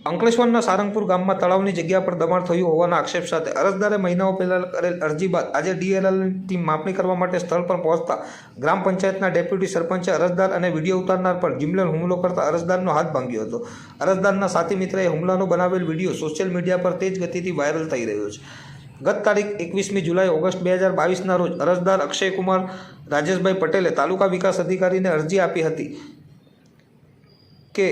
અંકલેશ્વરના સારંગપુર ગામમાં તળાવની જગ્યા પર દબાણ થયું હોવાના આક્ષેપ સાથે અરજદારે મહિનાઓ પહેલાં કરેલ અરજી બાદ આજે ડીએલએલની ટીમ માપણી કરવા માટે સ્થળ પર પહોંચતા ગ્રામ પંચાયતના ડેપ્યુટી સરપંચે અરજદાર અને વીડિયો ઉતારનાર પર જીમલેણ હુમલો કરતા અરજદારનો હાથ ભાંગ્યો હતો. અરજદારના સાથી મિત્રએ હુમલાનો બનાવેલ વીડિયો સોશિયલ મીડિયા પર તેજ ગતિથી વાયરલ થઈ રહ્યો છે. ગત તારીખ એકવીસમી જુલાઈ ઓગસ્ટ બે હજાર બાવીસના રોજ અરજદાર અક્ષયકુમાર રાજેશભાઈ પટેલે તાલુકા વિકાસ અધિકારીને અરજી આપી હતી કે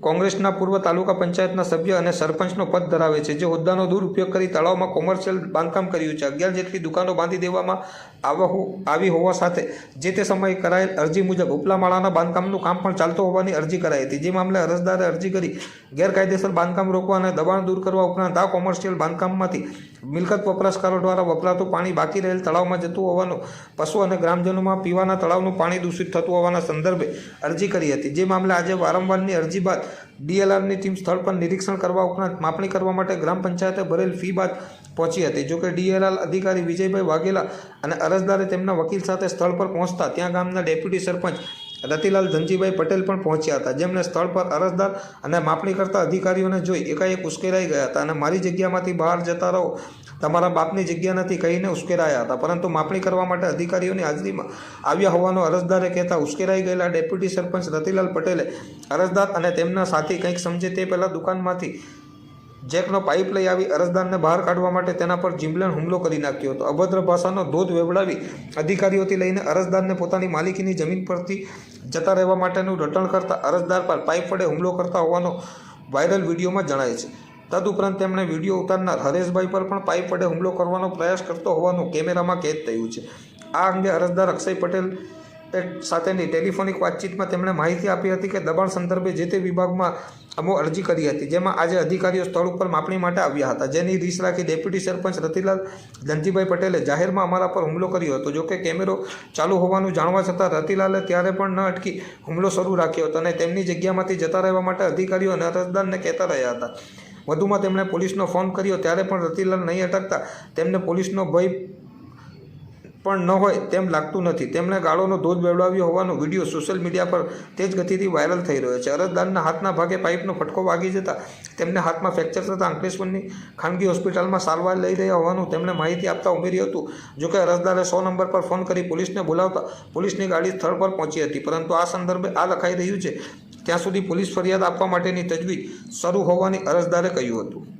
કોંગ્રેસના પૂર્વ તાલુકા પંચાયતના સભ્ય અને સરપંચનો પદ ધરાવે છે, જે હોદ્દાનો દુરુપયોગ કરી તળાવમાં કોમર્શિયલ બાંધકામ કર્યું છે. અગિયાર જેટલી દુકાનો બાંધી દેવામાં આવા હોવા સાથે જે તે સમયે કરાયેલ અરજી મુજબ ઉપલા માળાના બાંધકામનું કામ પણ ચાલતું હોવાની અરજી કરાઈ હતી. જે મામલે અરજદારે અરજી કરી ગેરકાયદેસર બાંધકામ રોકવા અને દબાણ દૂર કરવા ઉપરાંત આ કોમર્શિયલ બાંધકામમાંથી મિલકત વપરાશકારો દ્વારા વપરાતું પાણી બાકી રહેલ તળાવમાં જતું હોવાનું, પશુ અને ગ્રામજનોમાં પીવાના તળાવનું પાણી દૂષિત થતું હોવાના સંદર્ભે અરજી કરી હતી. જે મામલે આજે વારંવારની અરજી બાદ ડીએલઆરની ટીમ સ્થળ પર નિરીક્ષણ કરવા ઉપરાંત માપણી કરવા માટે ગ્રામ પંચાયતે ભરેલ ફી બાદ પહોંચી હતી. જોકે ડીએલઆર અધિકારી વિજયભાઈ વાઘેલા અને અરજદારે તેમના વકીલ સાથે સ્થળ પર પહોંચતા ત્યાં ગામના ડેપ્યુટી સરપંચ રતિલાલ ધનજીભાઈ પટેલ પણ પહોંચ્યા હતા જેમણે સ્થળ પર અરજદાર અને માપણી કરતા અધિકારીઓને જોઈ એકાએક ઉશ્કેરાઈ ગયા હતા અને મારી જગ્યામાંથી બહાર જતા રહો, તમારા બાપની જગ્યા નથી કહીને ઉશ્કેરાયા હતા, પરંતુ માપણી કરવા માટે અધિકારીઓની હાજરીમાં આવ્યા હોવાનો અરજદારે કહેતા ઉશ્કેરાઈ ગયેલા ડેપ્યુટી સરપંચ રતિલાલ પટેલે અરજદાર અને તેમના સાથી કંઈક સમજે તે પહેલાં દુકાનમાંથી જેકનો પાઇપ લઈ આવી અરજદારને બહાર કાઢવા માટે તેના પર જીમલેણ હુમલો કરી નાખ્યો હતો. અભદ્ર ભાષાનો ધોધ વેવડાવી અધિકારીઓથી લઈને અરજદારને પોતાની માલિકીની જમીન પરથી જતા રહેવા માટેનું રટણ કરતા અરજદાર પર પાઇપ વડે હુમલો કરતા હોવાનો વાયરલ વિડીયોમાં જણાય છે. તદુપરાંત તેમણે વીડિયો ઉતારનાર હરેશભાઈ પર પણ પાઇપ વડે હુમલો કરવાનો પ્રયાસ કરતો હોવાનું કેમેરામાં કેદ થયું છે. આ અંગે અરજદાર અક્ષય પટેલ સાથેની ટેલિફોનિક વાતચીતમાં તેમણે માહિતી આપી હતી કે દબાણ સંદર્ભે જે તે વિભાગમાં અમો અરજી કરી હતી, જેમાં આજે અધિકારીઓ સ્થળ ઉપર માપણી માટે આવ્યા હતા. જેની રીસ રાખી ડેપ્યુટી સરપંચ રતિલાલ ધનજીભાઈ પટેલે જાહેરમાં અમારા પર હુમલો કર્યો હતો. જોકે કેમેરો ચાલુ હોવાનું જાણવા છતાં રતિલાલે ત્યારે પણ ન અટકી હુમલો શરૂ રાખ્યો હતો અને તેમની જગ્યામાંથી જતા રહેવા માટે અધિકારીઓ અને અરજદારને કહેતા રહ્યા હતા. વધુમાં તેમણે પોલીસનો ફોન કર્યો, ત્યારે પણ રતિલાલ નહીં અટકતા તેમને પોલીસનો ભય પણ ન હોય તેમ લાગતું નથી. તેમણે ગાળોનો ધોધ બેવડાવ્યો હોવાનો વીડિયો સોશિયલ મીડિયા પર તેજ ગતિથી વાયરલ થઈ રહ્યો છે. અરજદારના હાથના ભાગે પાઇપનો ફટકો વાગી જતા તેમને હાથમાં ફ્રેક્ચર થતાં અંકલેશ્વરની ખાનગી હોસ્પિટલમાં સારવાર લઈ રહ્યા હોવાનું તેમણે માહિતી આપતા ઉમેર્યું હતું. જોકે અરજદારે સો નંબર પર ફોન કરી પોલીસને બોલાવતા પોલીસની ગાડી સ્થળ પર પહોંચી હતી. પરંતુ આ સંદર્ભે આ લખાઈ રહ્યું છે. ત્યાં સુધી પોલીસ ફરિયાદ આપવા માટેની તજવીજ શરૂ હોવાની અરજદારે કહ્યું હતું.